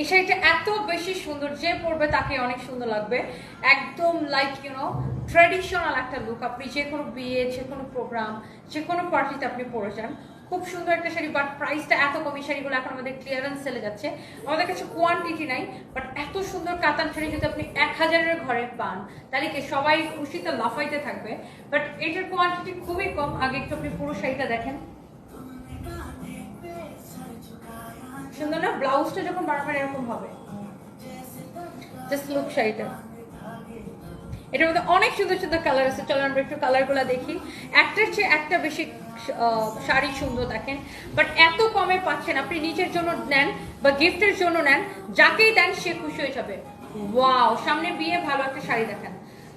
এই শাড়িটা এত বেশি সুন্দর, যে পরবে তাকে অনেক সুন্দর লাগবে। একদম লাইক ইউনো ট্র্যাডিশনাল একটা লুক আপনি যে কোনো বিয়ে, যে কোনো প্রোগ্রাম যে কোনো পার্টিতে আপনি পরে যান। খুব সুন্দর একটা শাড়ি বাট প্রাইসটা এত কম। এই শাড়িগুলো এখন আমাদের ক্লিয়ারেন্স সেলে যাচ্ছে। আমাদের কাছে কোয়ান্টিটি নাই বাট এত সুন্দর কাতান শাড়ি যদি আপনি এক হাজারের ঘরে পান, তাহলে কি সবাই খুশিতে লাফাইতে থাকবে? বাট এটার কোয়ান্টিটি খুবই কম। আগে একটু আপনি পুরো শাড়িটা দেখেন। সুন্দর না, ব্লাউজটা যখন বারবার এরকম হবে। জাস্ট লুক শাড়িটা। এটার মধ্যে অনেক সুন্দর সুন্দর কালার আছে। চলো আমরা একটু কালারগুলো দেখি। একটার চেয়ে একটা বেশি শাড়ি সুন্দর দেখেন। বাট এত কমে পাচ্ছেন আপনি, নিজের জন্য নেন বা গিফটের জন্য নেন। যাকেই দেন, সে খুশি হয়ে যাবে। ওয়াও সামনে বিয়ে ভালো একটা শাড়ি দেখেন।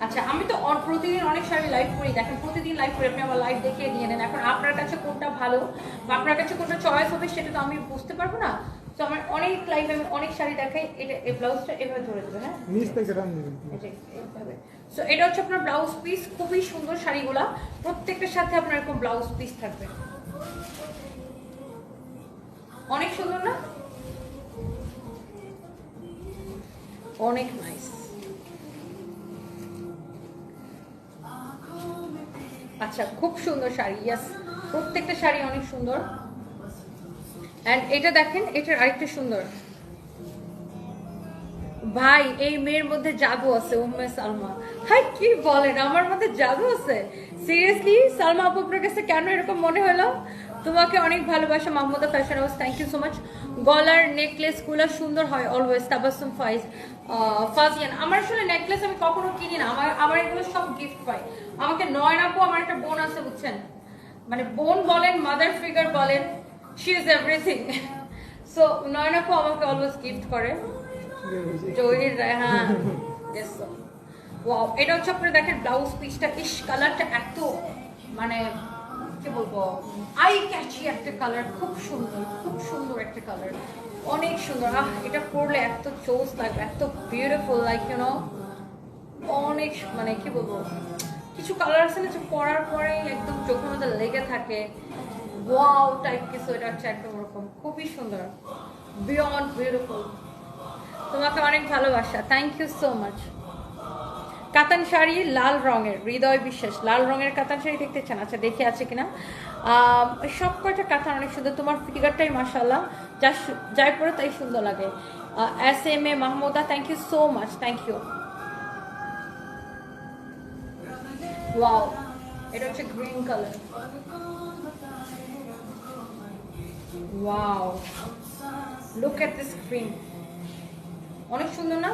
আচ্ছা আমি তো প্রতিদিন অনেক শাড়ি লাইভ করি। দেখেন প্রতিদিন লাইভ করি আপনি আমার লাইভ দেখিয়ে নিয়ে নেন এখন আপনার কাছে কোনটা ভালো বা আপনার কাছে কোনটা চয়েস হবে সেটা তো আমি বুঝতে পারব না। তো আমার অনেক লাইভ আমি অনেক শাড়ি দেখাই। এটা এই ব্লাউজটা এভাবে ধরে দেবে হ্যাঁ? নিচ থেকে টান দিবেন সো এটা হচ্ছে আপনার ব্লাউজ পিস খুবই সুন্দর শাড়িগুলা প্রত্যেকটার সাথে আপনার এরকম ব্লাউজ পিস থাকবে। অনেক সুন্দর না? অনেক নাইস আচ্ছা খুব সুন্দর শাড়ি ইয়াস প্রত্যেকটা শাড়ি অনেক সুন্দর। অ্যান্ড এটা দেখেন, এটার আরেকটা সুন্দর। ভাই, এই মেয়ের মধ্যে জাদু আছে, উম্মে সালমা। হাই, কি বলেন, আমার মধ্যে জাদু আছে? সিরিয়াসলি সালমা আপু আপনার কাছে কেন এরকম মনে হলো? তোমাকে অনেক ভালোবাসা Mahmuda fashion house thank you so much গলার নেকলেসগুলো সুন্দর হয় অলওয়েজ তাবাসুম ফাইজ ফাজিয়ান। আমার আসলে নেকলেস আমি কখনো কিনি না। আমার আমার এগুলো সব গিফট পাই আমাকে নয়ন আপু আমার একটা বোন আছে বুঝছেন? মানে বোন বলেন মাদার ফিগার বলেন she is everything so Nayan আপু আমাকে অলওয়েজ গিফট করে। জহির. Wow, এটা হচ্ছে আপনার দেখেন ব্লাউজ পিসটা ইস কালারটা এত মানে কি বলব আই ক্যাচি একটা কালার খুব সুন্দর খুব সুন্দর একটা কালার অনেক সুন্দর। আহ, এটা পরলে এত চোস লাগবে, এত বিউটিফুল লাইক ইউ নো অনেক মানে কি বলব, কিছু কালার আছে না যে পরার পরে একদম চোখের মধ্যে লেগে থাকে। ওয়াও টাইপ কিছু, এটা হচ্ছে একদম ওরকম। খুবই সুন্দর। বিয়ন্ড বিউটিফুল তোমাকে অনেক ভালোবাসা। থ্যাংক ইউ সো মাচ কাতান শাড়ি লাল রঙের, হৃদয় বিশ্বাস লাল রঙের কাতান শাড়ি দেখতে চান? আচ্ছা দেখে আছে কিনা? সব কয়টা কাতান অনেক সুন্দর। তোমার ফিগারটাই মাসাল্লাহ যা যাই পরে তাই সুন্দর লাগে। S M A Mahmuda thank you so much thank you wow এটা হচ্ছে green colour wow look at this green অনেক সুন্দর না?